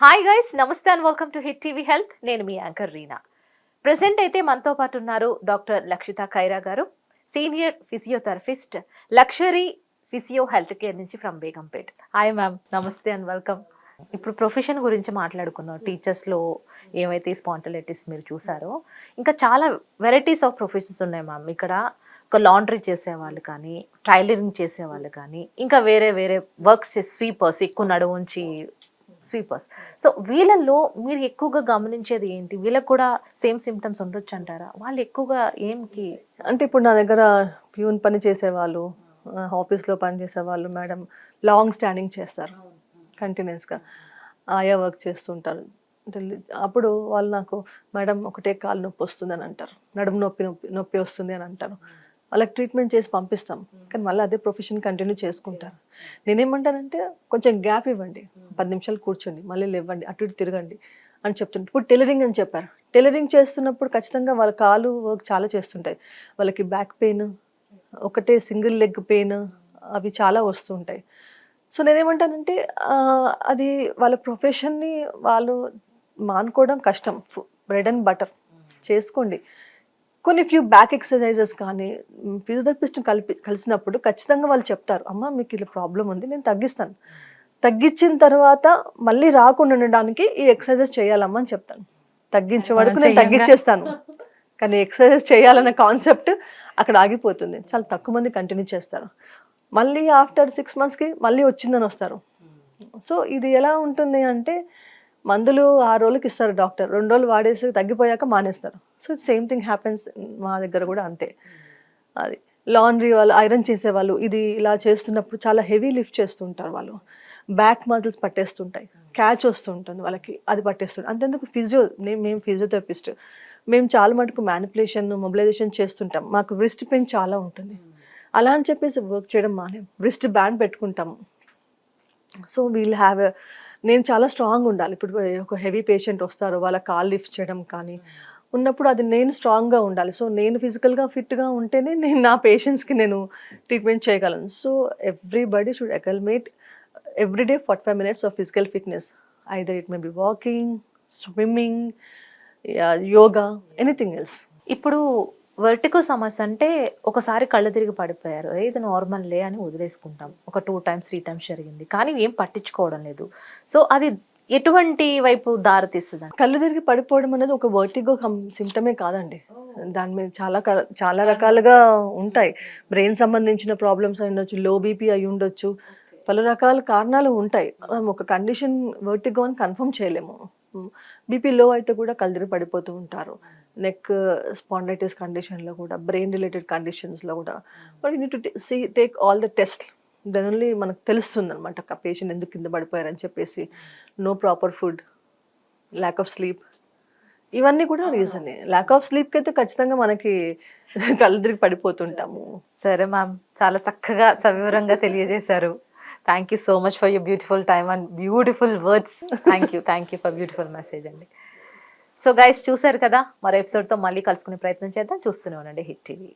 Hi guys నమస్తే and welcome to hit TV health నేను మీ యాంకర్ రీనా. ప్రెసెంట్ అయితే మనతో పాటు ఉన్నారు డాక్టర్ లక్షిత ఖైరా గారు senior physiotherapist luxury physio health care నుంచి ఫ్రమ్ బేగంపేట్. హాయ్ మ్యామ్ నమస్తే అండ్ వెల్కమ్ ఇప్పుడు ప్రొఫెషన్ గురించి మాట్లాడుకున్నాం టీచర్స్లో ఏమైతే స్పాంటలైటిస్ మీరు చూసారో ఇంకా చాలా వెరైటీస్ ఆఫ్ ప్రొఫెషన్స్ ఉన్నాయి మ్యామ్ ఇక్కడ ఒక లాండ్రీ చేసేవాళ్ళు కానీ టైలరింగ్ చేసేవాళ్ళు కానీ ఇంకా వేరే వేరే వర్క్స్ స్వీపర్స్ ఎక్కువ నడువుంచి స్వీపర్స్. సో వీళ్ళల్లో మీరు ఎక్కువగా గమనించేది ఏంటి? వీళ్ళకి కూడా సేమ్ సిమ్టమ్స్ ఉండొచ్చు అంటారా? వాళ్ళు ఎక్కువగా ఏంకి? అంటే ఇప్పుడు నా దగ్గర ప్యూన్ పని చేసేవాళ్ళు ఆఫీస్లో పని చేసేవాళ్ళు మేడం లాంగ్ స్టాండింగ్ చేస్తారు కంటిన్యూస్గా. ఆయా వర్క్ చేస్తుంటారు. అప్పుడు వాళ్ళు నాకు మేడం ఒకటే కాలు నొప్పి వస్తుంది అని అంటారు. నడుము నొప్పి నొప్పి నొప్పి వస్తుంది అని అంటారు. వాళ్ళకి ట్రీట్మెంట్ చేసి పంపిస్తాం. కానీ మళ్ళీ అదే ప్రొఫెషన్ కంటిన్యూ చేసుకుంటారు. నేనేమంటానంటే కొంచెం గ్యాప్ ఇవ్వండి. పది నిమిషాలు కూర్చోండి. మళ్ళీ లేవండి. అటు ఇటు తిరగండి అని చెప్తుంటే ఇప్పుడు టైలరింగ్ అని చెప్పారు. టైలరింగ్ చేస్తున్నప్పుడు ఖచ్చితంగా వాళ్ళ కాలు వర్క్ చాలా చేస్తుంటాయి. వాళ్ళకి బ్యాక్ పెయిన్ ఒకటే సింగిల్ లెగ్ పెయిన్ అవి చాలా వస్తుంటాయి సో నేనేమంటానంటే అది వాళ్ళ ప్రొఫెషన్ని వాళ్ళు మానుకోవడం కష్టం. బ్రెడ్ అండ్ బటర్ చేసుకోండి. కొన్ని ఫ్యూ బ్యాక్ ఎక్సర్సైజెస్ కానీ ఫిజియోథెరపిస్ట్ కలిపి కలిసినప్పుడు ఖచ్చితంగా వాళ్ళు చెప్తారు అమ్మ మీకు ఇలా ప్రాబ్లం ఉంది నేను తగ్గిస్తాను. తగ్గించిన తర్వాత మళ్ళీ రాకుండా ఉండడానికి ఈ ఎక్సర్సైజెస్ చేయాలమ్మా అని చెప్తాను. తగ్గించే వరకు నేను. తగ్గించేస్తాను. కానీ ఎక్సర్సైజ్ చేయాలన్న కాన్సెప్ట్ అక్కడ ఆగిపోతుంది. చాలా తక్కువ మంది కంటిన్యూ చేస్తారు. మళ్ళీ ఆఫ్టర్ సిక్స్ మంత్స్కి మళ్ళీ వచ్చిందని వస్తారు. సో ఇది ఎలా ఉంటుంది అంటే మందులు ఆరు రోజులకి ఇస్తారు డాక్టర్. రెండు రోజులు వాడేసి తగ్గిపోయాక మానేస్తారు. సో సేమ్ థింగ్ హ్యాపెన్స్ మా దగ్గర కూడా అంతే. అది లాండ్రీ వాళ్ళు ఐరన్ చేసేవాళ్ళు ఇది ఇలా చేస్తున్నప్పుడు చాలా హెవీ లిఫ్ట్ చేస్తుంటారు వాళ్ళు. బ్యాక్ మజిల్స్ పట్టేస్తుంటాయి. క్యాచ్ వస్తుంటుంది వాళ్ళకి అది పట్టేస్తుంది. అంతెందుకు ఫిజియో నేను మేము ఫిజియోథెరపిస్ట్ మేము చాలా మటుకు మ్యానిపులేషన్ మొబిలైజేషన్ చేస్తుంటాం. మాకు రిస్ట్ పెయిన్ చాలా ఉంటుంది. అలా అని చెప్పేసి వర్క్ చేయడం మానేం. రిస్ట్ బ్యాండ్ పెట్టుకుంటాము. సో వీల్ హ్యావ్ నేను చాలా స్ట్రాంగ్ ఉండాలి. ఇప్పుడు ఒక హెవీ పేషెంట్ వస్తారు వాళ్ళ కాల్ లిఫ్ట్ చేయడం కానీ ఉన్నప్పుడు అది నేను స్ట్రాంగ్గా ఉండాలి. సో నేను ఫిజికల్గా ఫిట్గా ఉంటేనే నేను నా పేషెంట్స్కి నేను ట్రీట్మెంట్ చేయగలను. So everybody should accumulate every day forty five minutes of physical fitness either it may be walking swimming yoga anything else ఇప్పుడు వర్టికో సమస్య అంటే ఒకసారి కళ్ళు తిరిగి పడిపోయారు. "ఏ, ఇది నార్మల్ లే అని వదిలేసుకుంటాం. ఒక టూ టైమ్స్ త్రీ టైమ్స్ జరిగింది. కానీ ఏం పట్టించుకోవడం లేదు. సో అది ఎటువంటి వైపు దారి తీస్తుంది కళ్ళు తిరిగి పడిపోవడం అనేది ఒక వర్టిగో సిమ్టమే కాదండి. దాని మీద చాలా చాలా రకాలుగా ఉంటాయి. బ్రెయిన్ సంబంధించిన ప్రాబ్లమ్స్ అయి ఉండొచ్చు లో బీపీ అయి ఉండొచ్చు. పలు రకాల కారణాలు ఉంటాయి. ఒక కండిషన్ వర్టిగో అని కన్ఫర్మ్ చేయలేము. బీపీ లో అయితే కూడా తిరిగి పడిపోతూ ఉంటారు. నెక్ స్పాండైటిస్ కండిషన్లో కూడా బ్రెయిన్ రిలేటెడ్ కండిషన్స్లో కూడా. But you to see take all the test then only మనకు తెలుస్తుంది అనమాట పేషెంట్ ఎందుకు కింద పడిపోయారని చెప్పేసి. No proper food lack of sleep ఇవన్నీ కూడా రీజనే ల్యాక్ ఆఫ్ స్లీప్కి అయితే ఖచ్చితంగా మనకి కళ్ళు తిరిగి పడిపోతుంటాము సరే మ్యామ్ చాలా చక్కగా సవివరంగా తెలియజేశారు. Thank you so much for your beautiful time and beautiful words thank you thank you for beautiful message అండి. సో గైస్ చూసారు కదా మరో ఎపిసోడ్తో మళ్ళీ కలుసుకునే ప్రయత్నం చేద్దాం. చూస్తూనే ఉండండి హిట్ టీవీ